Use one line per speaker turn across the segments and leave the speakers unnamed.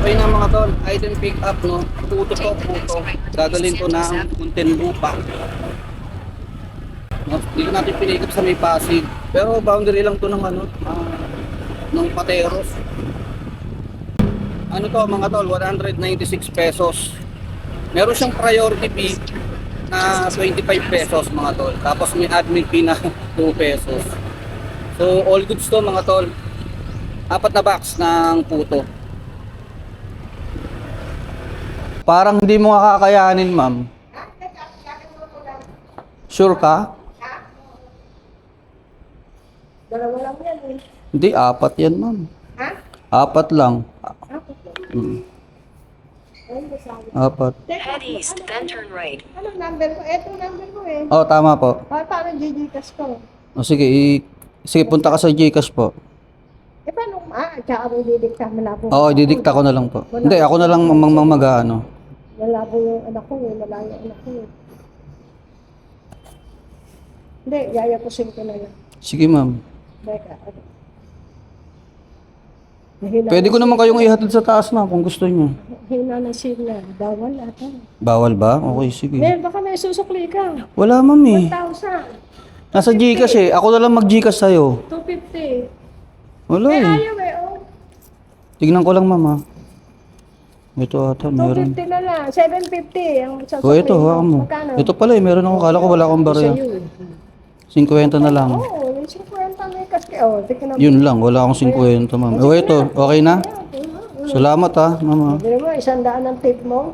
Okay na mga tol, item pick up no. Puto to, puto. Dadalhin ko ng Muntinlupa. No, dito natin pinig up sa may Pasig. Pero boundary lang to ng ano, ah, ng Pateros. Ano to mga tol, 196 pesos. Meron siyang priority fee na 25 pesos mga tol. Tapos may admin fee na 2 pesos. So all goods to mga tol. Apat na box ng puto. Parang hindi mo kakayanin, ma'am. Sure ka?
Dalawa lang yan eh.
Hindi, apat yan, ma'am.
Ha?
Apat lang.
Ako po.
Mm. Apat.
Head east, then turn right.
Anong number ko? Eto number ko eh.
Oh, tama po.
Pa paano GGCash ko?
O sige, i- sige, punta ka sa Gcash po.
Eh paano? Ah, tsaka mo didikta. Malabo.
Oo, didikta ko na lang po. Hindi, ako na lang mang mang mag-ano.
Malabo yung anak ko eh. Malayo ang anak ko eh. Hindi, yayapusin ko na lang.
Sige, ma'am.
Mahina
Pwede
na-
ko naman kayong ihatid sa taas, ma'am, kung gusto niyo.
Hina na signal. Bawal ata.
Bawal ba? Okay, sige.
Eh, baka may susukli ka.
Wala, ma'am eh.
1,000.
Nasa Gcash eh. Ako na lang mag-Gcash sa'yo.
250.
Wala
Eh,
eh.
ayaw eh. Oh.
Tignan ko lang, ma'am ha. Ito ata, meron.
250 na lang. 750. Ang susukli
Oh, ito,
mo.
hawakan mo.
Magkano?
Ito pala eh, meron ako. Kala ko wala akong barya.
Sa'yo eh.
50 na lang.
Oo, oh, yung 50 Oh, tingnan mo.
Yun lang, wala akong 50, ma'am. Oh, ito, okay na? Salamat ha, ha.
Sabi mo, isang daan ang tip mo.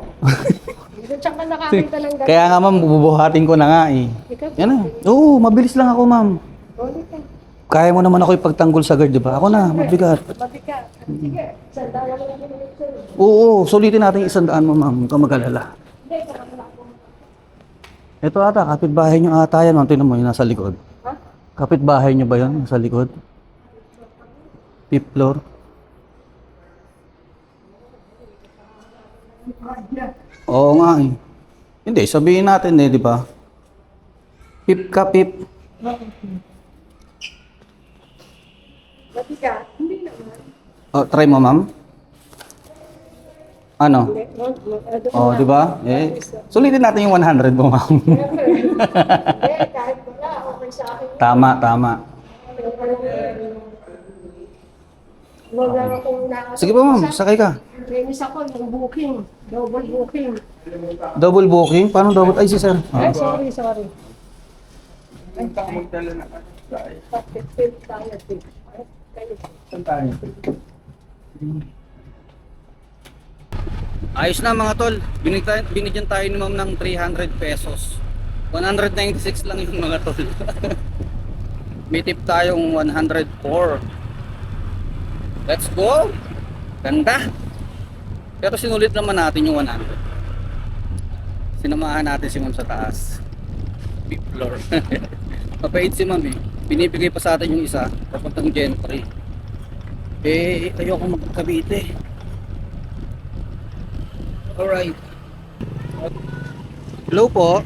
Tsaka nakakita ng ganun.
Kaya nga ma'am, bubuhatin ko na nga eh.
Ikaw,
Yan na. Oo, mabilis lang ako ma'am.
ulit ka.
Kaya mo naman ako ipagtanggol sa guard, di ba? Ako na, mabigat.
Mabigat. Sige, isang daan lang.
Oo, sulitin natin isang daan mo ma'am. Huwag ka mag-alala.
Hindi, kaya wala ko.
Ito ata, kapitbahay nyo ata yan. ma'am. Tingnan mo yung nasa likod.
Ha?
Kapitbahay nyo ba yun? Nasa likod? Fifth floor? Oo nga eh. Hindi, sabihin natin eh, di ba? Pip ka, pip.
Mabigat? Hindi naman.
Oh, try mo, ma'am. Ano? Oh, di ba? Eh, sulitin natin yung 100 mo, ma'am.
Hindi, kahit wala, okay sa akin.
Tama, tama.
Wag lang akong nakasama.
Sige po, ma'am. Sakay ka.
Linis ako ng booking. Double booking.
Double booking? Paano double? Ay, si sir.
Ay,
Ah.
sorry, sorry. Bakit feel tayo, feel? Kayo.
Ayos na mga tol. Binigyan, binigyan tayo ni ma'am ng 300 pesos. 196 lang yung mga tol. May tip tayong 104. Let's go! Ganda! Pero sinulit naman natin yung 100. Sinamahan natin si ma'am sa taas. Big floor. Mapait si ma'am eh. Binibigay pa sa atin yung isa. Papuntang gentry. Eh, ayoko magkabite. Alright. Hello po.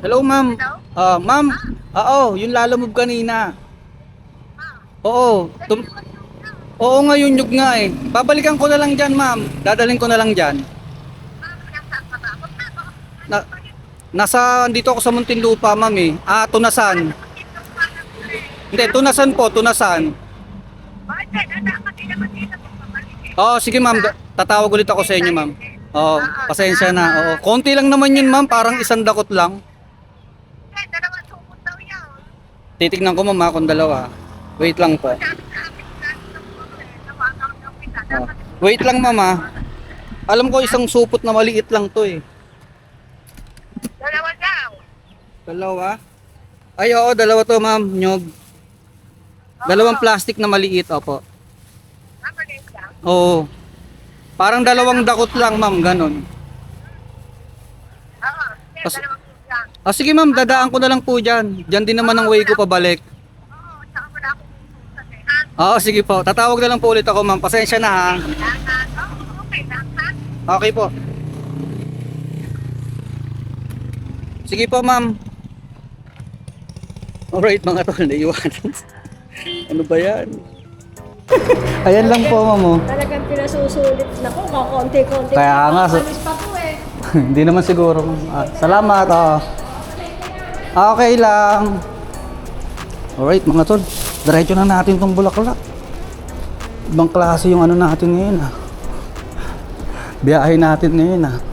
Hello, ma'am. Ah, ma'am. Oo, yung lalamove kanina. Oo. Tum- Oo nga yung nyug nga eh. Babalikan ko na lang dyan, ma'am. Dadalhin ko na lang dyan. Na, nasa, dito ako sa Muntinlupa, ma'am eh. Ah, Tunasan. Hindi, Tunasan po, Tunasan. Oo, sige ma'am. Da- Tatawag ulit ako sa inyo, ma'am. Oo, pasensya na. Oo, konti lang naman yun, ma'am. Parang isang dakot lang. Titignan ko, ma'am, ha, kung dalawa. Wait lang po. Oo. Wait lang, ma'am, ha. Alam ko isang supot na maliit lang to, eh.
Dalawa daw.
Dalawa? Ay, oo, dalawa to, ma'am. Nyog. Dalawang plastic na maliit, opo. Oo. Parang dalawang dakot lang, ma'am, ganon. Ah, s- ah, sige ma'am, dadaan ko na lang po dyan. Dyan din naman ang way ko pabalik. Oo, sige po. Tatawag na lang po ulit ako ma'am. Pasensya na ha. Okay po. Sige po ma'am. Alright mga tol, naiwanan. ano ba yan? Ayan lang po ma'am oh.
Talagang pinasusulit na ko, kakonti-konti.
Kaya nga, so-
Alis pa po eh.
Hindi naman siguro. Ah, salamat. Oh. Okay lang. Alright mga tol. Diretso na natin tong bulaklak. Ibang klase yung ano natin ngayon ah. Biyahe natin ngayon ah.